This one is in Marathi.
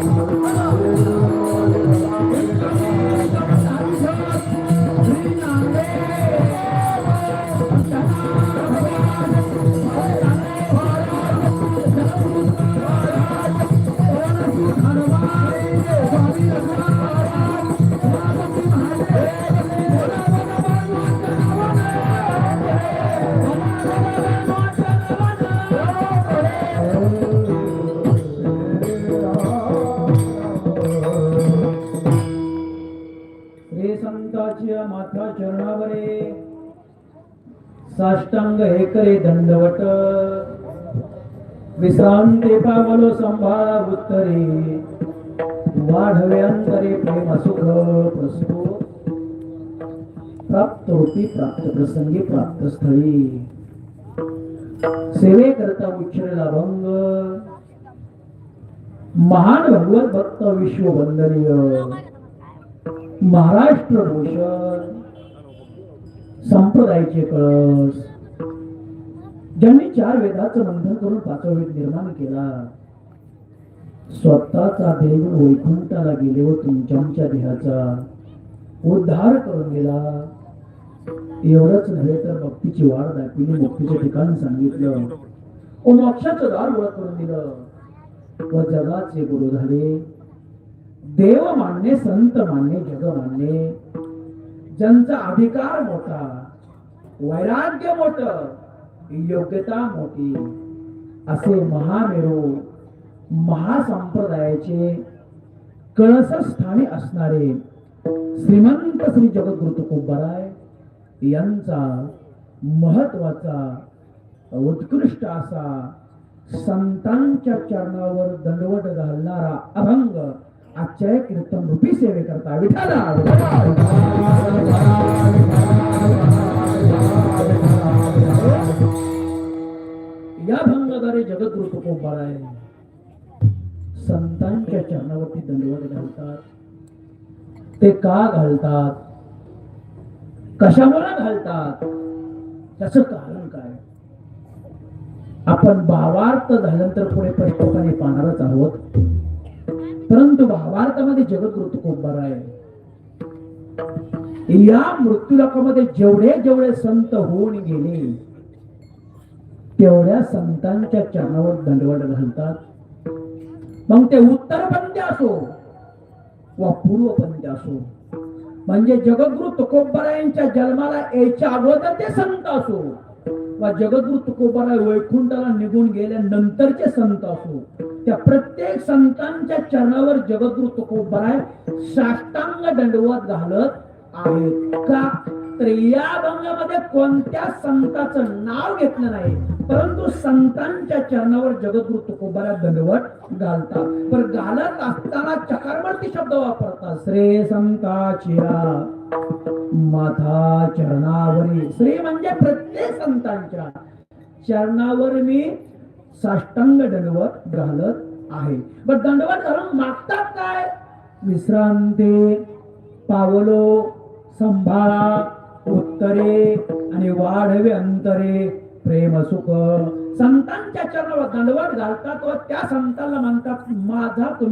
श्री संताच्या चरणावरे. साष्टांग हे करे दंडवट. विश्रांती पावलो संभाळा उत्तरे. वाढवे अंतरे प्रेम सुख प्रसो प्राप्त होती प्राप्त प्रसंगी प्राप्त स्थळी. सेवे करता उच्चरला भंग महान भगवत भक्त विश्व वंदनीय महाराष्ट्र भूषण. संप्रदायाचे कळस. ज्यांनी चार वेदाचं बंधन करून पाचवा वेद निर्माण केला स्वतःचा देव वैकुंठाला गेले व तुमच्या आमच्या देहाचा उद्धार करून गेला. एवढंच नव्हे तर भक्तीची वाढ दाखविली मुक्तीचे ठिकाण सांगितलं. व मोक्षाचं दार ओळख करून दिलं. व जगाचे गुरु झाले देव मानणे संत मानणे जग मानणे ज्यांचा अधिकार मोठा वैराग्य मोठ योग्यता मोठी. असे महामेरू महासंप्रदायाचे कळसस्थानी असणारे श्रीमंत श्री जगद्गुरु तुकोबाराय यांचा महत्त्वाचा उत्कृष्ट असा संतांच्या चरणावर दंडवट घालणारा अभंग आजच्या कीर्तन रूपी सेवे करता विठाला या भंगाद्वारे जगद्गुरु तुकोबाराय संतांच्या चरणावरती दंडवत घालतात. ते का घालतात? कशामुळे घालतात? त्याच कारण काय? आपण भावार्थ झाल्यानंतर पुढे परिपक्वाने पाहणारच आहोत. परंतु भावार्थामध्ये जगद्गुरु तुकोबार आहे? या मृत्यूलोकामध्ये जेवढे जेवढे संत होऊन गेले तेवढ्या संतांच्या चरणावर दंडवड घालतात. मग ते उत्तर उत्तरपंथी असो वा पूर्वपंथी असो म्हणजे जगद्गुरु तुकोबरायांच्या जन्माला यायच्या अगोदर ते संत असो वा जगद्गुरु तुकोबराय वैकुंठाला निघून गेल्यानंतरचे संत असो. त्या प्रत्येक संतांच्या चरणावर जगद्गुरु तुकोबराय साष्टांग दंडवत घालत आहेत का? तर या कोणत्या संताचं नाव घेतलं नाही परंतु संतांच्या चरणावर जगद्गुरु तुकोबारा दंडवत घालतात. पण घालत असताना चकारवर्ती शब्द वापरतात. श्री संताचिया माथा चरणावरी. श्री म्हणजे प्रत्येक संतांच्या चरणावर मी साष्टांग दंडवत घालत आहे. पण दंडवत घालून मागतात काय? विश्रांती पावलो संभाळा उत्तरे आणि वाढवे अंतरे प्रेम सुख. संतांच्या चरणावर दंडवत घालतात व त्या संतांना म्हणतात माझा तुम्ही